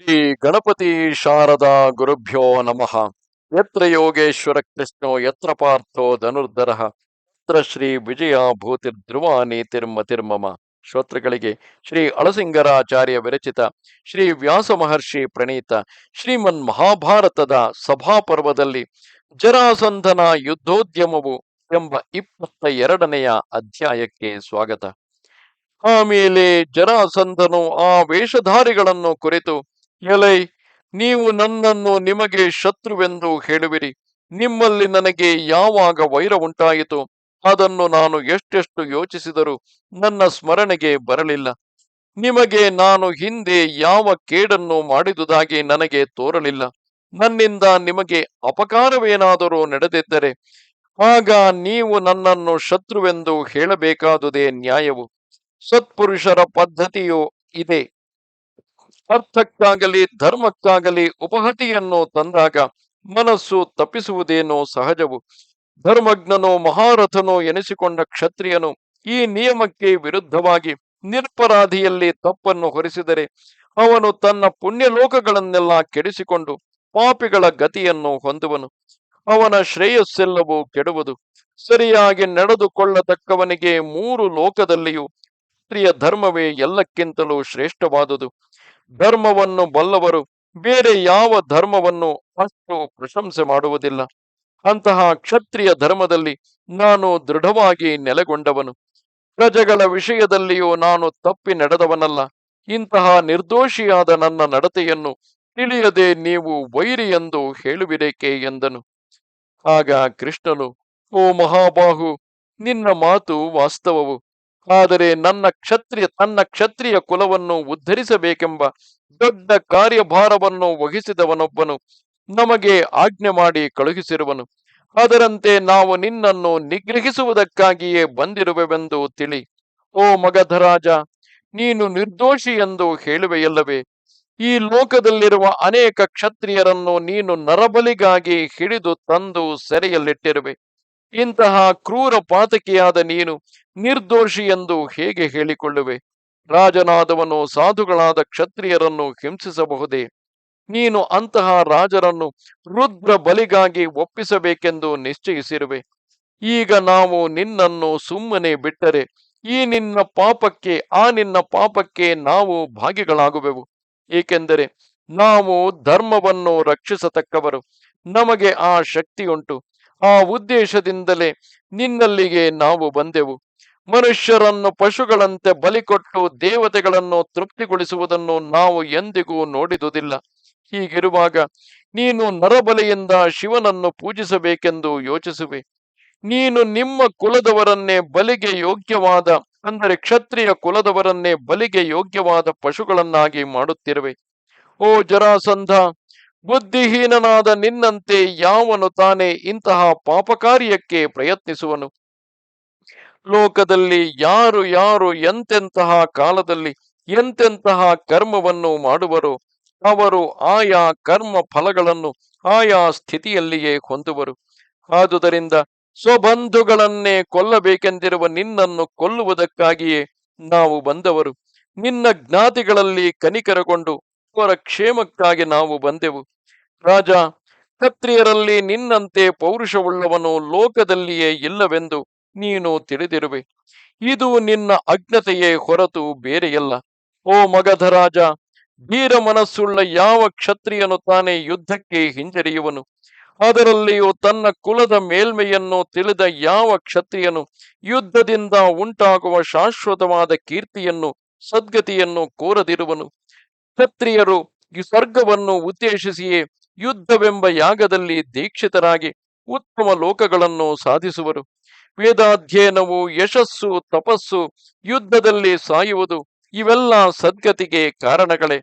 ಶ್ರೀ ಗಣಪತಿ ಶಾರದಾ ಗುರುಭ್ಯೋ ನಮಃ. ಯತ್ರ ಯೋಗೇಶ್ವರ ಕೃಷ್ಣೋ, ಯತ್ರ ಪಾರ್ಥೋ ಧನುರ್ಧರ, ಯತ್ರ ಶ್ರೀ ವಿಜಯ ಭೂತಿರ್ ಧ್ರುವ ನೀತಿರ್ಮತಿರ್ಮಮ ಶ್ರೋತೃಗಳಿಗೆ ಶ್ರೀ ಅಳಸಿಂಗರಾಚಾರ್ಯ ವಿರಚಿತ ಶ್ರೀ ವ್ಯಾಸ ಮಹರ್ಷಿ ಪ್ರಣೀತ ಶ್ರೀಮನ್ ಮಹಾಭಾರತದ ಸಭಾಪರ್ವದಲ್ಲಿ ಜರಾಸಂಧನ ಯುದ್ಧೋದ್ಯಮವು ಎಂಬ ಇಪ್ಪತ್ತ ಎರಡನೆಯ ಅಧ್ಯಾಯಕ್ಕೆ ಸ್ವಾಗತ. ಆಮೇಲೆ ಜರಾಸಂಧನು ಆ ವೇಷಧಾರಿಗಳನ್ನು ಕುರಿತು ಎಲೈ, ನೀವು ನನ್ನನ್ನು ನಿಮಗೆ ಶತ್ರುವೆಂದು ಹೇಳುವಿರಿ. ನಿಮ್ಮಲ್ಲಿ ನನಗೆ ಯಾವಾಗ ವೈರ ಉಂಟಾಯಿತು? ಅದನ್ನು ನಾನು ಎಷ್ಟೆಷ್ಟು ಯೋಚಿಸಿದರೂ ನನ್ನ ಸ್ಮರಣೆಗೆ ಬರಲಿಲ್ಲ. ನಿಮಗೆ ನಾನು ಹಿಂದೆ ಯಾವ ಕೇಡನ್ನು ಮಾಡಿದುದಾಗಿ ನನಗೆ ತೋರಲಿಲ್ಲ. ನನ್ನಿಂದ ನಿಮಗೆ ಅಪಕಾರವೇನಾದರೂ ನಡೆದಿದ್ದರೆ, ಆಗ ನೀವು ನನ್ನನ್ನು ಶತ್ರುವೆಂದು ಹೇಳಬೇಕಾದುದೇ ನ್ಯಾಯವು. ಸತ್ಪುರುಷರ ಪದ್ಧತಿಯು ಇದೆ. ಅರ್ಥಕ್ಕಾಗಲಿ, ಧರ್ಮಕ್ಕಾಗಲಿ ಉಪಹತಿಯನ್ನು ತಂದಾಗ ಮನಸ್ಸು ತಪ್ಪಿಸುವುದೇನೋ ಸಹಜವು. ಧರ್ಮಜ್ಞನೋ ಮಹಾರಥನೋ ಎನಿಸಿಕೊಂಡ ಕ್ಷತ್ರಿಯನು ಈ ನಿಯಮಕ್ಕೆ ವಿರುದ್ಧವಾಗಿ ನಿರ್ಪರಾಧಿಯಲ್ಲಿ ತಪ್ಪನ್ನು ಹೊರಿಸಿದರೆ ಅವನು ತನ್ನ ಪುಣ್ಯಲೋಕಗಳನ್ನೆಲ್ಲ ಕೆಡಿಸಿಕೊಂಡು ಪಾಪಿಗಳ ಗತಿಯನ್ನು ಹೊಂದುವನು. ಅವನ ಶ್ರೇಯಸ್ಸೆಲ್ಲವೂ ಕೆಡುವುದು. ಸರಿಯಾಗಿ ನಡೆದುಕೊಳ್ಳತಕ್ಕವನಿಗೆ ಮೂರು ಲೋಕದಲ್ಲಿಯೂ ಕ್ಷತ್ರಿಯ ಧರ್ಮವೇ ಎಲ್ಲಕ್ಕಿಂತಲೂ ಶ್ರೇಷ್ಠವಾದುದು. ಧರ್ಮವನ್ನು ಬಲ್ಲವರು ಬೇರೆ ಯಾವ ಧರ್ಮವನ್ನು ಅಷ್ಟು ಪ್ರಶಂಸೆ ಮಾಡುವುದಿಲ್ಲ. ಅಂತಹ ಕ್ಷತ್ರಿಯ ಧರ್ಮದಲ್ಲಿ ನಾನು ದೃಢವಾಗಿ ನೆಲೆಗೊಂಡವನು. ಪ್ರಜೆಗಳ ವಿಷಯದಲ್ಲಿಯೂ ನಾನು ತಪ್ಪಿ ನಡೆದವನಲ್ಲ. ಇಂತಹ ನಿರ್ದೋಷಿಯಾದ ನನ್ನ ನಡತೆಯನ್ನು ತಿಳಿಯದೆ ನೀವು ವೈರಿ ಎಂದು ಹೇಳುವಿರೇಕೆ ಎಂದನು. ಆಗ ಕೃಷ್ಣನು, ಓ ಮಹಾಬಾಹು, ನಿನ್ನ ಮಾತು ವಾಸ್ತವವು. ಆದರೆ ನನ್ನ ಕ್ಷತ್ರಿಯ ತನ್ನ ಕ್ಷತ್ರಿಯ ಕುಲವನ್ನು ಉದ್ಧರಿಸಬೇಕೆಂಬ ದೊಡ್ಡ ಕಾರ್ಯಭಾರವನ್ನು ವಹಿಸಿದವನೊಬ್ಬನು ನಮಗೆ ಆಜ್ಞೆ ಮಾಡಿ ಕಳುಹಿಸಿರುವನು. ಅದರಂತೆ ನಾವು ನಿನ್ನನ್ನು ನಿಗ್ರಹಿಸುವುದಕ್ಕಾಗಿಯೇ ಬಂದಿರುವೆವೆಂದು ತಿಳಿ. ಓ ಮಗಧರಾಜ ನೀನು ನಿರ್ದೋಷಿ ಎಂದು ಹೇಳುವೆಯಲ್ಲವೇ? ಈ ಲೋಕದಲ್ಲಿರುವ ಅನೇಕ ಕ್ಷತ್ರಿಯರನ್ನು ನೀನು ನರಬಲಿಗಾಗಿ ಹಿಡಿದು ತಂದು ಸೆರೆಯಲ್ಲಿಟ್ಟಿರುವೆ. ಇಂತಹ ಕ್ರೂರ ಪಾತಕಿಯಾದ ನೀನು ನಿರ್ದೋಷಿ ಎಂದು ಹೇಗೆ ಹೇಳಿಕೊಳ್ಳುವೆ? ರಾಜನಾದವನು ಸಾಧುಗಳಾದ ಕ್ಷತ್ರಿಯರನ್ನು ಹಿಂಸಿಸಬಹುದೇ? ನೀನು ಅಂತಹ ರಾಜರನ್ನು ರುದ್ರ ಬಲಿಗಾಗಿ ಒಪ್ಪಿಸಬೇಕೆಂದು ನಿಶ್ಚಯಿಸಿರುವೆ. ಈಗ ನಾವು ನಿನ್ನನ್ನು ಸುಮ್ಮನೆ ಬಿಟ್ಟರೆ ಈ ನಿನ್ನ ಪಾಪಕ್ಕೆ, ಆ ನಿನ್ನ ಪಾಪಕ್ಕೆ ನಾವು ಭಾಗಿಗಳಾಗುವೆವು. ಏಕೆಂದರೆ ನಾವು ಧರ್ಮವನ್ನು ರಕ್ಷಿಸತಕ್ಕವರು. ನಮಗೆ ಆ ಶಕ್ತಿಯುಂಟು. ಆ ಉದ್ದೇಶದಿಂದಲೇ ನಿನ್ನಲ್ಲಿಗೆ ನಾವು ಬಂದೆವು. ಮನುಷ್ಯರನ್ನು ಪಶುಗಳಂತೆ ಬಲಿಕೊಟ್ಟು ದೇವತೆಗಳನ್ನು ತೃಪ್ತಿಗೊಳಿಸುವುದನ್ನು ನಾವು ಎಂದಿಗೂ ನೋಡಿದುದಿಲ್ಲ. ಹೀಗಿರುವಾಗ ನೀನು ನರಬಲೆಯಿಂದ ಶಿವನನ್ನು ಪೂಜಿಸಬೇಕೆಂದು ಯೋಚಿಸುವೆ. ನೀನು ನಿಮ್ಮ ಕುಲದವರನ್ನೇ ಬಲಿಗೆ ಯೋಗ್ಯವಾದ, ಅಂದರೆ ಕ್ಷತ್ರಿಯ ಕುಲದವರನ್ನೇ ಬಲಿಗೆ ಯೋಗ್ಯವಾದ ಪಶುಗಳನ್ನಾಗಿ ಮಾಡುತ್ತಿರುವೆ. ಓ ಜರಾಸಂಧ ಬುದ್ಧಿಹೀನನಾದ ನಿನ್ನಂತೆ ಯಾವನು ತಾನೇ ಇಂತಹ ಪಾಪಕಾರ್ಯಕ್ಕೆ ಪ್ರಯತ್ನಿಸುವನು? ಲೋಕದಲ್ಲಿ ಯಾರು ಯಾರು ಎಂತೆಂತಹ ಕಾಲದಲ್ಲಿ ಎಂತೆಂತಹ ಕರ್ಮವನ್ನು ಮಾಡುವರು, ಅವರು ಆಯಾ ಕರ್ಮ ಫಲಗಳನ್ನು ಆಯಾ ಸ್ಥಿತಿಯಲ್ಲಿಯೇ ಹೊಂದುವರು. ಆದುದರಿಂದ ಸ್ವಬಂಧುಗಳನ್ನೇ ಕೊಲ್ಲಬೇಕೆಂದಿರುವ ನಿನ್ನನ್ನು ಕೊಲ್ಲುವುದಕ್ಕಾಗಿಯೇ ನಾವು ಬಂದವರು. ನಿನ್ನ ಜ್ಞಾತಿಗಳಲ್ಲಿ ಕನಿಕರಗೊಂಡು ಅವರ ಕ್ಷೇಮಕ್ಕಾಗಿ ನಾವು ಬಂದೆವು. ರಾಜ, ಕ್ಷತ್ರಿಯರಲ್ಲಿ ನಿನ್ನಂತೆ ಪೌರುಷವುಳ್ಳವನು ಲೋಕದಲ್ಲಿಯೇ ಇಲ್ಲವೆಂದು ನೀನು ತಿಳಿದಿರುವೆ. ಇದು ನಿನ್ನ ಅಜ್ಞತೆಯೇ ಹೊರತು ಬೇರೆಯಲ್ಲ. ಓ ಮಗಧರಾಜ, ಧೀರ ಮನಸ್ಸುಳ್ಳ ಯಾವ ಕ್ಷತ್ರಿಯನು ತಾನೇ ಯುದ್ಧಕ್ಕೆ ಹಿಂಜರಿಯುವನು? ಅದರಲ್ಲಿಯೂ ತನ್ನ ಕುಲದ ಮೇಲ್ಮೆಯನ್ನು ತಿಳಿದ ಯಾವ ಕ್ಷತ್ರಿಯನು ಯುದ್ಧದಿಂದ ಉಂಟಾಗುವ ಶಾಶ್ವತವಾದ ಕೀರ್ತಿಯನ್ನು, ಸದ್ಗತಿಯನ್ನು ಕೋರದಿರುವನು? ಕ್ಷತ್ರಿಯರು ಈ ಸ್ವರ್ಗವನ್ನು ಉದ್ದೇಶಿಸಿಯೇ ಯುದ್ಧವೆಂಬ ಯಾಗದಲ್ಲಿ ದೀಕ್ಷಿತರಾಗಿ ಉತ್ತಮ ಲೋಕಗಳನ್ನು ಸಾಧಿಸುವರು. ವೇದಾಧ್ಯಯನವು ಯಶಸ್ಸು, ತಪಸ್ಸು, ಯುದ್ಧದಲ್ಲಿ ಸಾಯುವುದು ಇವೆಲ್ಲ ಸದ್ಗತಿಗೆ ಕಾರಣಗಳೇ.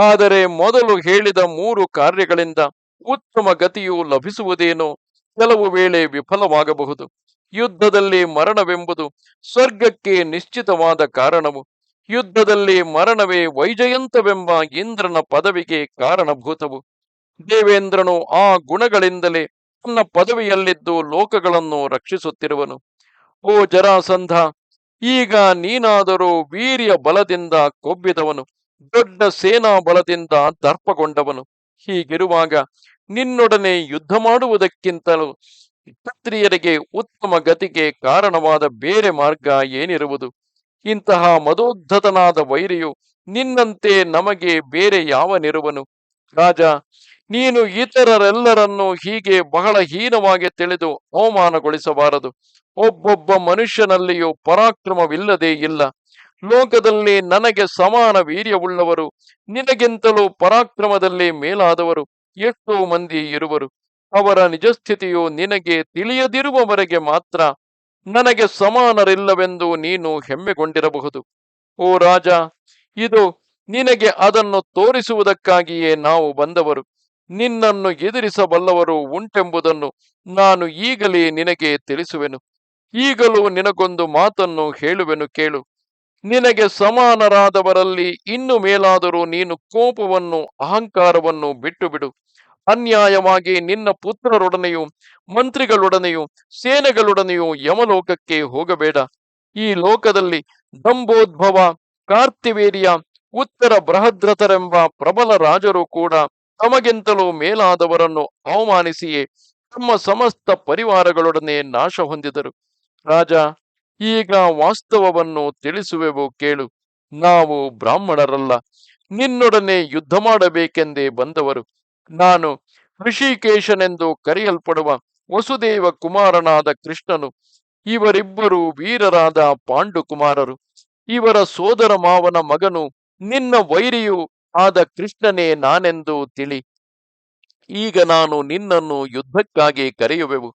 ಆದರೆ ಮೊದಲು ಹೇಳಿದ ಮೂರು ಕಾರ್ಯಗಳಿಂದ ಉತ್ತಮ ಗತಿಯು ಲಭಿಸುವುದೇನೋ ಕೆಲವು ವೇಳೆ ವಿಫಲವಾಗಬಹುದು. ಯುದ್ಧದಲ್ಲಿ ಮರಣವೆಂಬುದು ಸ್ವರ್ಗಕ್ಕೆ ನಿಶ್ಚಿತವಾದ ಕಾರಣವು. ಯುದ್ಧದಲ್ಲಿ ಮರಣವೇ ವೈಜಯಂತವೆಂಬ ಇಂದ್ರನ ಪದವಿಗೆ ಕಾರಣಭೂತವು. ದೇವೇಂದ್ರನು ಆ ಗುಣಗಳಿಂದಲೇ ತನ್ನ ಪದವಿಯಲ್ಲಿದ್ದು ಲೋಕಗಳನ್ನು ರಕ್ಷಿಸುತ್ತಿರುವನು. ಓ ಜರಾಸಂಧ, ಈಗ ನೀನಾದರೂ ವೀರ್ಯ ಬಲದಿಂದ ಕೊಬ್ಬಿದವನು, ದೊಡ್ಡ ಸೇನಾ ಬಲದಿಂದ ದರ್ಪಗೊಂಡವನು. ಹೀಗಿರುವಾಗ ನಿನ್ನೊಡನೆ ಯುದ್ಧ ಮಾಡುವುದಕ್ಕಿಂತಲೂ ಕ್ಷತ್ರಿಯರಿಗೆ ಉತ್ತಮ ಗತಿಗೆ ಕಾರಣವಾದ ಬೇರೆ ಮಾರ್ಗ ಏನಿರುವುದು? ಇಂತಹ ಮದೋದ್ಧತನಾದ ವೈರಿಯು ನಿನ್ನಂತೆ ನಮಗೆ ಬೇರೆ ಯಾವನಿರುವನು? ರಾಜ ನೀನು ಇತರರೆಲ್ಲರನ್ನು ಹೀಗೆ ಬಹಳ ಹೀನವಾಗಿ ತಿಳಿದು ಅವಮಾನಗೊಳಿಸಬಾರದು. ಒಬ್ಬೊಬ್ಬ ಮನುಷ್ಯನಲ್ಲಿಯೂ ಪರಾಕ್ರಮವಿಲ್ಲದೇ ಇಲ್ಲ. ಲೋಕದಲ್ಲಿ ನನಗೆ ಸಮಾನ ವೀರ್ಯವುಳ್ಳವರು, ನಿನಗಿಂತಲೂ ಪರಾಕ್ರಮದಲ್ಲಿ ಮೇಲಾದವರು ಎಷ್ಟೋ ಮಂದಿ ಇರುವರು. ಅವರ ನಿಜಸ್ಥಿತಿಯು ನಿನಗೆ ತಿಳಿಯದಿರುವವರೆಗೆ ಮಾತ್ರ ನನಗೆ ಸಮಾನರಿಲ್ಲವೆಂದು ನೀನು ಹೆಮ್ಮೆಗೊಂಡಿರಬಹುದು. ಓ ರಾಜ, ಇದು ನಿನಗೆ ಅದನ್ನು ತೋರಿಸುವುದಕ್ಕಾಗಿಯೇ ನಾವು ಬಂದವರು. ನಿನ್ನನ್ನು ಎದುರಿಸಬಲ್ಲವರು ಉಂಟೆಂಬುದನ್ನು ನಾನು ಈಗಲೇ ನಿನಗೆ ತಿಳಿಸುವೆನು. ಈಗಲೂ ನಿನಗೊಂದು ಮಾತನ್ನು ಹೇಳುವೆನು ಕೇಳು. ನಿನಗೆ ಸಮಾನರಾದವರಲ್ಲಿ ಇನ್ನು ಮೇಲಾದರೂ ನೀನು ಕೋಪವನ್ನು ಅಹಂಕಾರವನ್ನು ಬಿಟ್ಟು ಬಿಡು ಅನ್ಯಾಯವಾಗಿ ನಿನ್ನ ಪುತ್ರರೊಡನೆಯೂ ಮಂತ್ರಿಗಳೊಡನೆಯೂ ಸೇನೆಗಳೊಡನೆಯೂ ಯಮಲೋಕಕ್ಕೆ ಹೋಗಬೇಡ. ಈ ಲೋಕದಲ್ಲಿ ದಂಬೋದ್ಭವ, ಕಾರ್ತಿವೇರಿಯ ಉತ್ತರ ಬೃಹದ್ರಥರೆಂಬ ಪ್ರಬಲ ರಾಜರು ಕೂಡ ತಮಗಿಂತಲೂ ಮೇಲಾದವರನ್ನು ಅವಮಾನಿಸಿಯೇ ತಮ್ಮ ಸಮಸ್ತ ಪರಿವಾರಗಳೊಡನೆ ನಾಶ ಹೊಂದಿದರು. ರಾಜ, ಈಗ ವಾಸ್ತವವನ್ನು ತಿಳಿಸುವೆವು ಕೇಳು. ನಾವು ಬ್ರಾಹ್ಮಣರಲ್ಲ. ನಿನ್ನೊಡನೆ ಯುದ್ಧ ಮಾಡಬೇಕೆಂದೇ ಬಂದವರು. ನಾನು ಋಷಿಕೇಶನೆಂದು ಕರೆಯಲ್ಪಡುವ ವಸುದೇವ ಕುಮಾರನಾದ ಕೃಷ್ಣನು, ಇವರಿಬ್ಬರು ವೀರರಾದ ಪಾಂಡುಕುಮಾರರು. ಇವರ ಸೋದರ ಮಾವನ ಮಗನು ನಿನ್ನ ವೈರಿಯೂ ಆದ ಕೃಷ್ಣನೇ ನಾನೆಂದು ತಿಳಿ. ಈಗ ನಾನು ನಿನ್ನನ್ನು ಯುದ್ಧಕ್ಕಾಗಿ ಕರೆಯುವೆವು.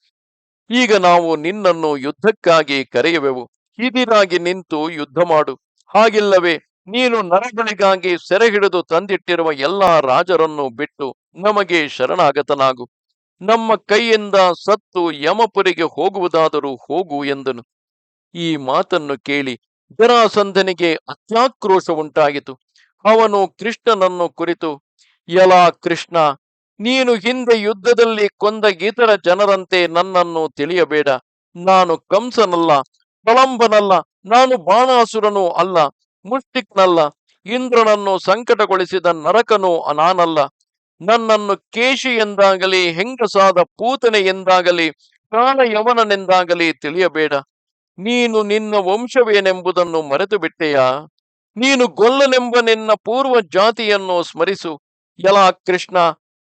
ಈಗ ನಾವು ನಿನ್ನನ್ನು ಯುದ್ಧಕ್ಕಾಗಿ ಕರೆಯುವೆವು. ಹಿದಿರಾಗಿ ನಿಂತು ಯುದ್ಧ ಮಾಡು ಹಾಗಿಲ್ಲವೇ, ನೀನು ನರಗಳಿಗಾಗಿ ಸೆರೆ ಹಿಡಿದು ತಂದಿಟ್ಟಿರುವ ಎಲ್ಲಾ ರಾಜರನ್ನು ಬಿಟ್ಟು ನಮಗೆ ಶರಣಾಗತನಾಗು. ನಮ್ಮ ಕೈಯಿಂದ ಸತ್ತು ಯಮಪುರಿಗೆ ಹೋಗುವುದಾದರೂ ಹೋಗು ಎಂದನು. ಈ ಮಾತನ್ನು ಕೇಳಿ ಜರಾಸಂಧನಿಗೆ ಅತ್ಯಾಕ್ರೋಶ ಉಂಟಾಯಿತು. ಅವನು ಕೃಷ್ಣನನ್ನು ಕುರಿತು, ಯಲಾ ಕೃಷ್ಣ, ನೀನು ಹಿಂದೆ ಯುದ್ಧದಲ್ಲಿ ಕೊಂದ ಇತರ ಜನರಂತೆ ನನ್ನನ್ನು ತಿಳಿಯಬೇಡ. ನಾನು ಕಂಸನಲ್ಲ ಕಳಂಬನಲ್ಲ ನಾನು ಬಾಣಾಸುರನೂ ಅಲ್ಲ, ಮುಷ್ಟಿಕ್ನಲ್ಲ, ಇಂದ್ರನನ್ನು ಸಂಕಟಗೊಳಿಸಿದ ನರಕನೂ ನಾನಲ್ಲ. ನನ್ನನ್ನು ಕೇಶಿ ಎಂದಾಗಲಿ, ಹೆಂಗಸಾದ ಪೂತನೆ ಎಂದಾಗಲಿ ಕಾಲಯವನನೆಂದಾಗಲಿ ತಿಳಿಯಬೇಡ. ನೀನು ನಿನ್ನ ವಂಶವೇನೆಂಬುದನ್ನು ಮರೆತು ಬಿಟ್ಟೆಯಾ ನೀನು ಗೊಲ್ಲನೆಂಬ ನಿನ್ನ ಪೂರ್ವ ಜಾತಿಯನ್ನು ಸ್ಮರಿಸು. ಯಲಾ ಕೃಷ್ಣ,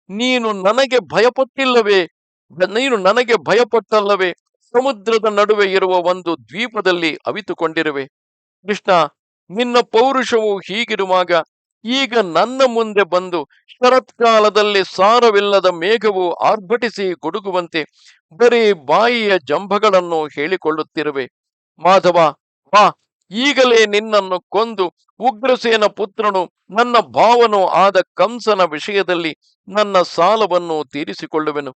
ನೀನು ನನಗೆ ಭಯಪಟ್ಟಿಲ್ಲವೇ? ನೀನು ನನಗೆ ಭಯಪಟ್ಟಲ್ಲವೇ? ಸಮುದ್ರದ ನಡುವೆ ಇರುವ ಒಂದು ದ್ವೀಪದಲ್ಲಿ ಅವಿತುಕೊಂಡಿರುವೆ. ಕೃಷ್ಣ, ನಿನ್ನ ಪೌರುಷವು ಹೀಗಿರುವಾಗ, ಈಗ ನನ್ನ ಮುಂದೆ ಬಂದು ಶರತ್ಕಾಲದಲ್ಲಿ ಸಾರವಿಲ್ಲದ ಮೇಘವು ಆರ್ಭಟಿಸಿ ಗುಡುಗುವಂತೆ ಬರೀ ಬಾಯಿಯ ಜಂಭಗಳನ್ನು ಹೇಳಿಕೊಳ್ಳುತ್ತಿರುವೆ. ಮಾಧವ, ಬಾ. ಈಗಲೇ ನಿನ್ನನ್ನು ಕೊಂದು ಉಗ್ರಸೇನ ಪುತ್ರನು, ನನ್ನ ಭಾವನೂ ಆದ ಕಂಸನ ವಿಷಯದಲ್ಲಿ ನನ್ನ ಸಾಲವನ್ನು ತೀರಿಸಿಕೊಳ್ಳುವೆನು.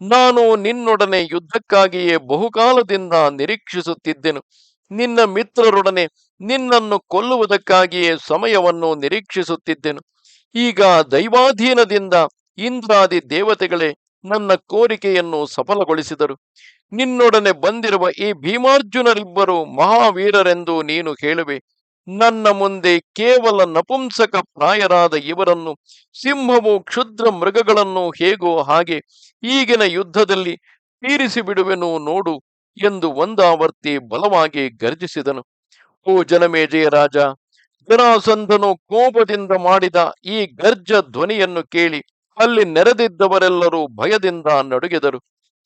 ನಾನು ನಿನ್ನೊಡನೆ ಯುದ್ಧಕ್ಕಾಗಿಯೇ ಬಹುಕಾಲದಿಂದ ನಿರೀಕ್ಷಿಸುತ್ತಿದ್ದೆನು. ನಿನ್ನ ಮಿತ್ರರೊಡನೆ ನಿನ್ನನ್ನು ಕೊಲ್ಲುವುದಕ್ಕಾಗಿಯೇ ಸಮಯವನ್ನು ನಿರೀಕ್ಷಿಸುತ್ತಿದ್ದೆನು. ಈಗ ದೈವಾಧೀನದಿಂದ ಇಂದ್ರಾದಿ ದೇವತೆಗಳೇ ನನ್ನ ಕೋರಿಕೆಯನ್ನು ಸಫಲಗೊಳಿಸಿದರು. ನಿನ್ನೊಡನೆ ಬಂದಿರುವ ಈ ಭೀಮಾರ್ಜುನರಿಬ್ಬರು ಮಹಾವೀರರೆಂದು ನೀನು ಹೇಳುವೆ ನನ್ನ ಮುಂದೆ ಕೇವಲ ನಪುಂಸಕ ಪ್ರಾಯರಾದ ಇವರನ್ನು, ಸಿಂಹವು ಕ್ಷುದ್ರ ಮೃಗಗಳನ್ನು ಹೇಗೋ ಹಾಗೆ ಈಗಿನ ಯುದ್ಧದಲ್ಲಿ ತೀರಿಸಿ ಬಿಡುವೆನು ನೋಡು ಎಂದು ಒಂದಾವರ್ತಿ ಬಲವಾಗಿ ಗರ್ಜಿಸಿದನು. ಓ ಜನಮೇಜಯ ರಾಜ, ಜರಾಸಂಧನು ಕೋಪದಿಂದ ಮಾಡಿದ ಈ ಗರ್ಜ ಧ್ವನಿಯನ್ನು ಕೇಳಿ ಅಲ್ಲಿ ನೆರೆದಿದ್ದವರೆಲ್ಲರೂ ಭಯದಿಂದ ನಡುಗಿದರು.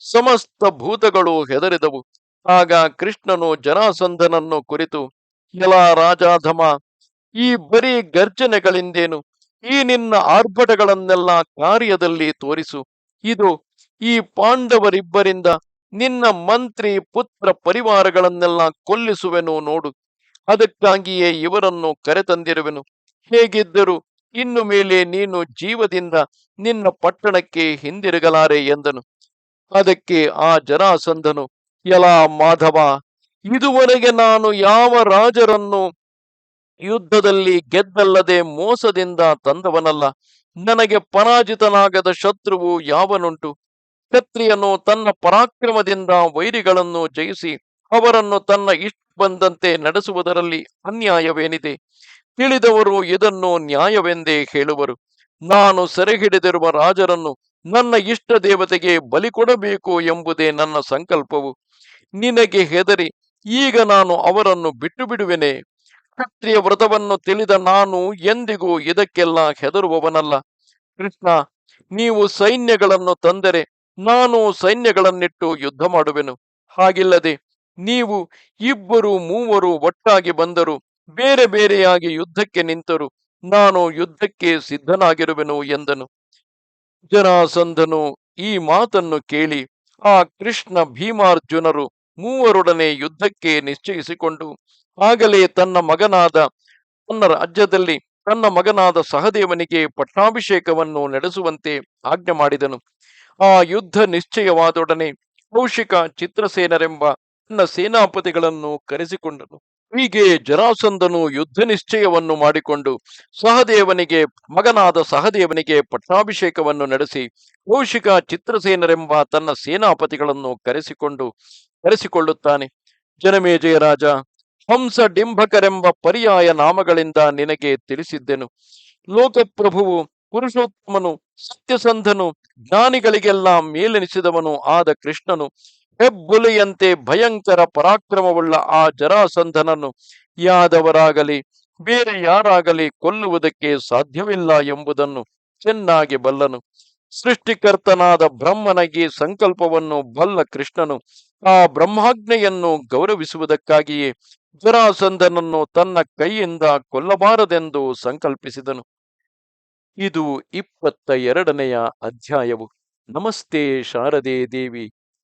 ಸಮಸ್ತ ಭೂತಗಳು ಹೆದರಿದವು. ಆಗ ಕೃಷ್ಣನು ಜನಾಸಂಧನನ್ನು ಕುರಿತು ಎಲ ರಾಜಾಧಮ, ಈ ಬರೀ ಗರ್ಜನೆಗಳಿಂದೇನು? ಈ ನಿನ್ನ ಆರ್ಭಟಗಳನ್ನೆಲ್ಲ ಕಾರ್ಯದಲ್ಲಿ ತೋರಿಸು. ಇದು ಈ ಪಾಂಡವರಿಬ್ಬರಿಂದ ನಿನ್ನ ಮಂತ್ರಿ ಪುತ್ರ ಪರಿವಾರಗಳನ್ನೆಲ್ಲ ಕೊಲ್ಲಿಸುವೆನು ನೋಡು. ಅದಕ್ಕಾಗಿಯೇ ಇವರನ್ನು ಕರೆತಂದಿರುವೆನು. ಹೇಗಿದ್ದರೂ ಇನ್ನು ಮೇಲೆ ನೀನು ಜೀವದಿಂದ ನಿನ್ನ ಪಟ್ಟಣಕ್ಕೆ ಹಿಂದಿರುಗಲಾರೆ ಎಂದನು. ಅದಕ್ಕೆ ಆ ಜರಾಸಂದನು ಎಲಾ ಮಾಧವ, ಇದುವರೆಗೆ ನಾನು ಯಾವ ರಾಜರನ್ನು ಯುದ್ಧದಲ್ಲಿ ಗೆದ್ದಲ್ಲದೆ ಮೋಸದಿಂದ ತಂದವನಲ್ಲ. ನನಗೆ ಪರಾಜಿತನಾಗದ ಶತ್ರುವು ಯಾವನುಂಟು? ಕ್ಷತ್ರಿಯನು ತನ್ನ ಪರಾಕ್ರಮದಿಂದ ವೈರಿಗಳನ್ನು ಜಯಿಸಿ ಅವರನ್ನು ತನ್ನ ಇಷ್ಟ ಬಂದಂತೆ ನಡೆಸುವುದರಲ್ಲಿ ಅನ್ಯಾಯವೇನಿದೆ? ತಿಳಿದವರು ಇದನ್ನು ನ್ಯಾಯವೆಂದೇ ಹೇಳುವರು. ನಾನು ಸೆರೆ ಹಿಡಿದಿರುವ ರಾಜರನ್ನು ನನ್ನ ಇಷ್ಟ ದೇವತೆಗೆ ಬಲಿ ಕೊಡಬೇಕು ಎಂಬುದೇ ನನ್ನ ಸಂಕಲ್ಪವು. ನಿನಗೆ ಹೆದರಿ, ಈಗ ನಾನು ಅವರನ್ನು ಬಿಟ್ಟು ಬಿಡುವೆನೆ ಕ್ಷತ್ರಿಯ ವ್ರತವನ್ನು ತಿಳಿದ ನಾನು ಎಂದಿಗೂ ಇದಕ್ಕೆಲ್ಲ ಹೆದರುವವನಲ್ಲ. ಕೃಷ್ಣ, ನೀವು ಸೈನ್ಯಗಳನ್ನು ತಂದರೆ ನಾನು ಸೈನ್ಯಗಳನ್ನಿಟ್ಟು ಯುದ್ಧ ಮಾಡುವೆನು. ಹಾಗಿಲ್ಲದೆ, ನೀವು ಇಬ್ಬರು ಮೂವರು ಒಟ್ಟಾಗಿ ಬಂದರು ಬೇರೆ ಬೇರೆಯಾಗಿ ಯುದ್ಧಕ್ಕೆ ನಿಂತರು. ನಾನು ಯುದ್ಧಕ್ಕೆ ಸಿದ್ಧನಾಗಿರುವೆನು ಎಂದನು. ಜನಾಸಂಧನು ಈ ಮಾತನ್ನು ಕೇಳಿ, ಆ ಕೃಷ್ಣ ಭೀಮಾರ್ಜುನರು ಮೂವರೊಡನೆ ಯುದ್ಧಕ್ಕೆ ನಿಶ್ಚಯಿಸಿಕೊಂಡು, ಆಗಲೇ ತನ್ನ ಮಗನಾದ, ತನ್ನ ರಾಜ್ಯದಲ್ಲಿ ತನ್ನ ಮಗನಾದ ಸಹದೇವನಿಗೆ ಪಟ್ಟಾಭಿಷೇಕವನ್ನು ನಡೆಸುವಂತೆ ಆಜ್ಞೆ ಮಾಡಿದನು. ಆ ಯುದ್ಧ ನಿಶ್ಚಯವಾದೊಡನೆ ಕೌಶಿಕ ಚಿತ್ರಸೇನರೆಂಬ ತನ್ನ ಸೇನಾಪತಿಗಳನ್ನು ಕರೆಸಿಕೊಂಡನು. ಹೀಗೆ ಜರಾಸಂದನು ಯುದ್ಧ ನಿಶ್ಚಯವನ್ನು ಮಾಡಿಕೊಂಡು ಸಹದೇವನಿಗೆ, ಮಗನಾದ ಸಹದೇವನಿಗೆ ಪಟ್ಟಾಭಿಷೇಕವನ್ನು ನಡೆಸಿ, ಕೌಶಿಕ ಚಿತ್ರಸೇನರೆಂಬ ತನ್ನ ಸೇನಾಪತಿಗಳನ್ನು ಕರೆಸಿಕೊಂಡು, ಕರೆಸಿಕೊಳ್ಳುತ್ತಾನೆ. ಜನಮೇಜಯ ರಾಜ ಹಂಸ ಡಿಂಭಕರೆಂಬ ಪರ್ಯಾಯ ನಾಮಗಳಿಂದ ನಿನಗೆ ತಿಳಿಸಿದ್ದೆನು. ಲೋಕಪ್ರಭುವು, ಪುರುಷೋತ್ತಮನು, ಸತ್ಯಸಂಧನು, ಜ್ಞಾನಿಗಳಿಗೆಲ್ಲ ಮೇಲೆನಿಸಿದವನು ಆದ ಕೃಷ್ಣನು. ಹೆಬ್ಬುಲಿಯಂತೆ ಭಯಂಕರ ಪರಾಕ್ರಮವುಳ್ಳ ಆ ಜರಾಸಂಧನನ್ನು ಯಾದವರಾಗಲಿ, ಬೇರೆ ಯಾರಾಗಲಿ ಕೊಲ್ಲುವುದಕ್ಕೆ ಸಾಧ್ಯವಿಲ್ಲ ಎಂಬುದನ್ನು ಚೆನ್ನಾಗಿ ಬಲ್ಲನು. ಸೃಷ್ಟಿಕರ್ತನಾದ ಬ್ರಹ್ಮನಗೆ ಸಂಕಲ್ಪವನ್ನು ಬಲ್ಲ ಕೃಷ್ಣನು ಆ ಬ್ರಹ್ಮಾಜ್ಞೆಯನ್ನು ಗೌರವಿಸುವುದಕ್ಕಾಗಿಯೇ ಜರಾಸಂಧನನ್ನು ತನ್ನ ಕೈಯಿಂದ ಕೊಲ್ಲಬಾರದೆಂದು ಸಂಕಲ್ಪಿಸಿದನು. ಇದು ಇಪ್ಪತ್ತ ಎರಡನೆಯ ಅಧ್ಯಾಯವು. ನಮಸ್ತೆ ಶಾರದೆ ದೇವಿ.